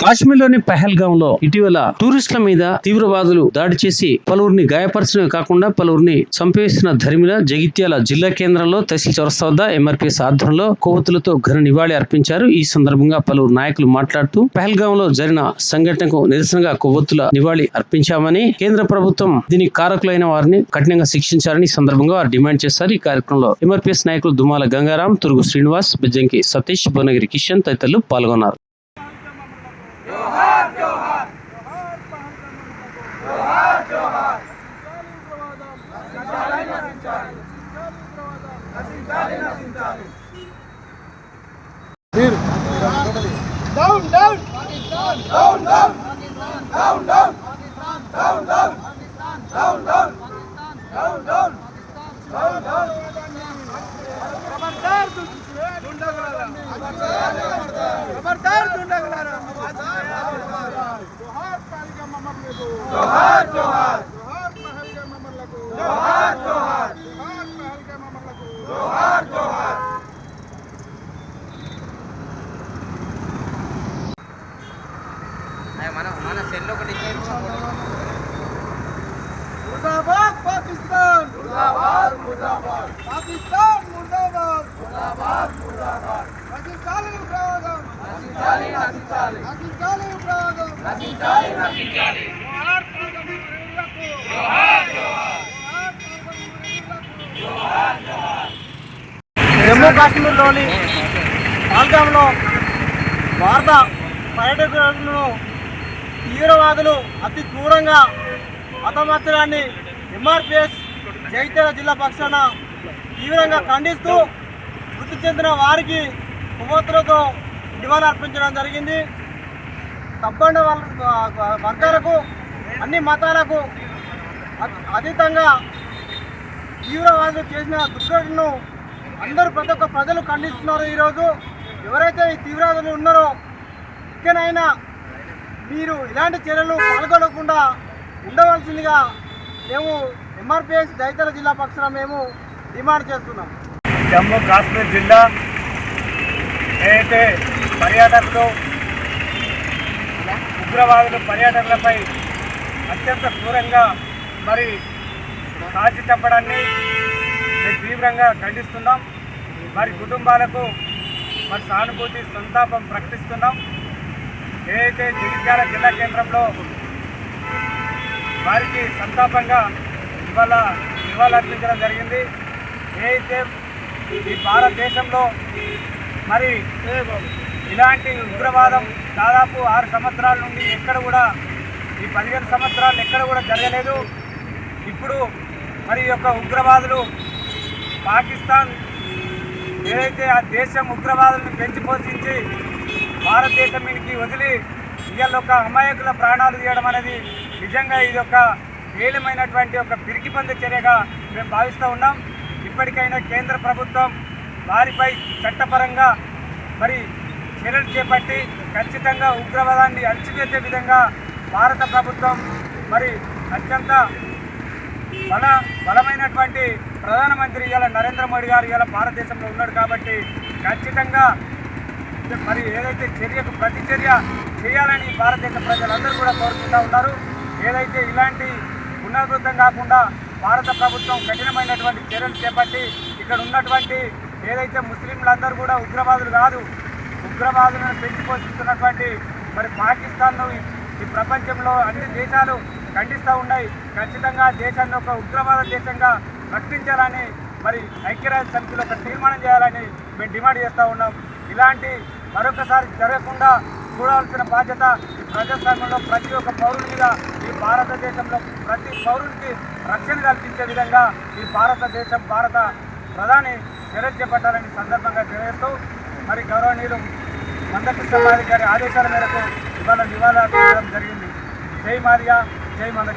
కాశ్మీర్లోని పహల్గాంలో ఇటీవల టూరిస్టుల మీద తీవ్రవాదులు దాడి చేసి పలువురిని గాయపరచడమే కాకుండా పలువురిని చంపేసిన ధరిమిల జగిత్యాల జిల్లా కేంద్రంలో తహసీల్ చౌరస్తా వద్ద ఎంఆర్పీఎస్ ఆధ్వర్యంలో కొవ్వొత్తులతో ఘన నివాళి అర్పించారు. ఈ సందర్భంగా పలువురు నాయకులు మాట్లాడుతూ పహల్గాంలో జరిగిన సంఘటనకు నిరసనగా కొవ్వొత్తుల నివాళి అర్పించామని కేంద్ర ప్రభుత్వం దీనికి కారకులైన వారిని కఠినంగా శిక్షించాలని సందర్భంగా వారు డిమాండ్ చేశారు. ఈ కార్యక్రమంలో ఎంఆర్పీఎస్ నాయకులు దుమాల గంగారాం తురుగు శ్రీనివాస్ బిజ్జంకి సతీష్ భువనగిరి కిషన్ తదితరులు పాల్గొన్నారు. Down down down down down down down down down down down down down down ఖబర్దార్ దుండగలారా ఖబర్దార్ దుండగలారా जोहार जोहार जोहार महल के ममन लगो जोहार जोहार जोहार महल के ममन लगो जोहार जोहार అయ్యా మన మన సెల్లో ఒకటి ముర్దాబాద్ పాకిస్తాన్ ముర్దాబాద్ ముర్దాబాద్ పాకిస్తాన్ ముర్దాబాద్ ముర్దాబాద్ ముర్దాబాద్ రచించాలి ప్రవాదం రచించాలి రచించాలి రచించాలి ప్రవాదం రచించాలి రచించాలి జమ్మూ కాశ్మీర్లోని పాల్గాంలో భారత పర్యాటకులను తీవ్రవాదులు అతి క్రూరంగా హతమార్చడాన్ని ఎంఆర్పిఎస్ జగిత్యాల జిల్లా పక్షాన తీవ్రంగా ఖండిస్తూ మృతి చెందిన వారికి కొవ్వొత్తులతో నివాళులర్పించడం జరిగింది. తప్పండ వర్గాలకు అన్ని మతాలకు అతీతంగా తీవ్రవాదులు చేసిన దుర్ఘటనను అందరూ ప్రతి ఒక్క ప్రజలు ఖండిస్తున్నారు ఈరోజు. ఎవరైతే ఈ తీవ్రవాదులు ఉన్నారో ఇకనైనా మీరు ఇలాంటి చర్యలు పాల్గొనకుండా ఉండవలసిందిగా మేము ఎంఆర్పిఎస్ జైతల జిల్లా పక్షాన మేము డిమాండ్ చేస్తున్నాం. జమ్మూ కాశ్మీర్ జిల్లా ఏదైతే పర్యాటకులు ఉగ్రవాదులు పర్యాటకులపై అత్యంత క్రూరంగా మరి కాల్చి చంపడాన్ని తీవ్రంగా ఖండిస్తున్నాం. వారి కుటుంబాలకు మరి సానుభూతి సంతాపం ప్రకటిస్తున్నాం. ఏదైతే జగిత్యాల జిల్లా కేంద్రంలో వారికి సంతాపంగా ఇవాళ నివాళులర్పించడం జరిగింది. ఏదైతే ఈ భారతదేశంలో మరి ఇలాంటి ఉగ్రవాదం దాదాపు ఆరు సంవత్సరాల నుండి ఎక్కడ కూడా ఈ పదిహేను సంవత్సరాలు ఎక్కడ కూడా జరగలేదు. ఇప్పుడు మరి యొక్క ఉగ్రవాదులు పాకిస్తాన్ ఏదైతే ఆ దేశం ఉగ్రవాదులను పెంచి పోషించి భారతదేశం మీదకి వదిలి ఇవాళ ఒక అమాయకుల ప్రాణాలు తీయడం అనేది నిజంగా ఇది ఒక ఏలమైనటువంటి ఒక పిరికిపంద చర్యగా మేము భావిస్తూ ఉన్నాం. ఇప్పటికైనా కేంద్ర ప్రభుత్వం వారిపై చట్టపరంగా మరి చర్యలు చేపట్టి ఖచ్చితంగా ఉగ్రవాదాన్ని అణచివేసే విధంగా భారత ప్రభుత్వం మరి అత్యంత బల బలమైనటువంటి ప్రధానమంత్రి ఇవాళ నరేంద్ర మోడీ గారు ఇవాళ భారతదేశంలో ఉన్నాడు కాబట్టి ఖచ్చితంగా మరి ఏదైతే చర్యకు ప్రతిచర్య చేయాలని భారతదేశ ప్రజలందరూ కూడా కోరుకుంటూ ఉన్నారు. ఏదైతే ఇలాంటి పునరుద్ధం కాకుండా భారత ప్రభుత్వం కఠినమైనటువంటి చర్యలు చేపట్టి ఇక్కడ ఉన్నటువంటి ఏదైతే ముస్లింలందరూ కూడా ఉగ్రవాదులు కాదు ఉగ్రవాదులను పెంచి పోషిస్తున్నటువంటి మరి పాకిస్తాన్ను ఈ ప్రపంచంలో అన్ని దేశాలు ఖండిస్తూ ఉన్నాయి. ఖచ్చితంగా దేశాన్ని ఒక ఉగ్రవాద దేశంగా ప్రకటించాలని మరి ఐక్యరాజ్య సమితిలో ఒక తీర్మానం చేయాలని మేము డిమాండ్ చేస్తూ ఉన్నాం. ఇలాంటి మరొకసారి జరగకుండా చూడాల్సిన బాధ్యత ప్రజాస్వామ్యంలో ప్రతి ఒక్క పౌరుని మీద ఈ భారతదేశంలో ప్రతి పౌరునికి రక్షణ కల్పించే విధంగా ఈ భారతదేశం భారత ప్రధాని చర్య చేపట్టాలని సందర్భంగా తెలియజేస్తూ మరి గౌరవనీయులు మందకృష్ణ మాది గారి ఆదేశాల మేరకు ఇవాళ నివాళులు జరిగింది. జై మారియా game on the